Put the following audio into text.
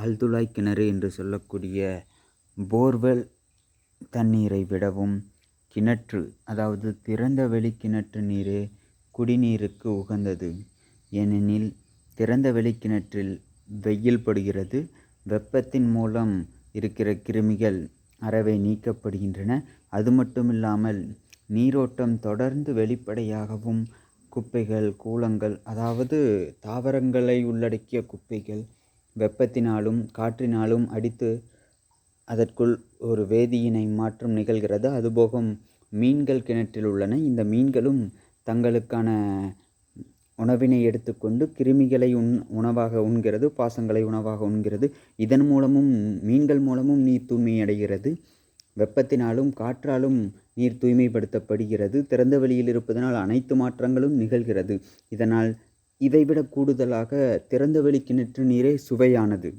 ஆழ்துளை கிணறு என்று சொல்லக்கூடிய போர்வெல் தண்ணீரை விடவும் கிணற்று அதாவது திறந்த வெளி கிணற்று நீரே குடிநீருக்கு உகந்தது. ஏனெனில் திறந்த வெளி கிணற்றில் வெயில் படுகிறது வெப்பத்தின் மூலம் இருக்கிற கிருமிகள் அறவே நீக்கப்படுகின்றன. அது மட்டுமில்லாமல் நீரோட்டம் தொடர்ந்து வெளிப்படையாகவும் குப்பைகள் கூலங்கள் அதாவது தாவரங்களை உள்ளடக்கிய குப்பைகள் வெப்பத்தினாலும் காற்றினாலும் அடித்து அதற்குள் ஒரு வேதியினை மாற்றம் நிகழ்கிறது. அதுபோக மீன்கள் கிணற்றில் உள்ளன. இந்த மீன்களும் தங்களுக்கான உணவினை எடுத்துக்கொண்டு கிருமிகளை உண் உணவாக உண்கிறது பாசங்களை உணவாக உண்கிறது. இதன் மூலமும் மீன்கள் மூலமும் நீர் தூய்மை அடைகிறது. வெப்பத்தினாலும் காற்றாலும் நீர் தூய்மைப்படுத்தப்படுகிறது. திறந்த வெளியில் இருப்பதனால் அனைத்து மாற்றங்களும் நிகழ்கிறது. இதனால் இதைவிட கூடுதலாக திறந்தவெளி கிணற்று நீரே சுவையானது.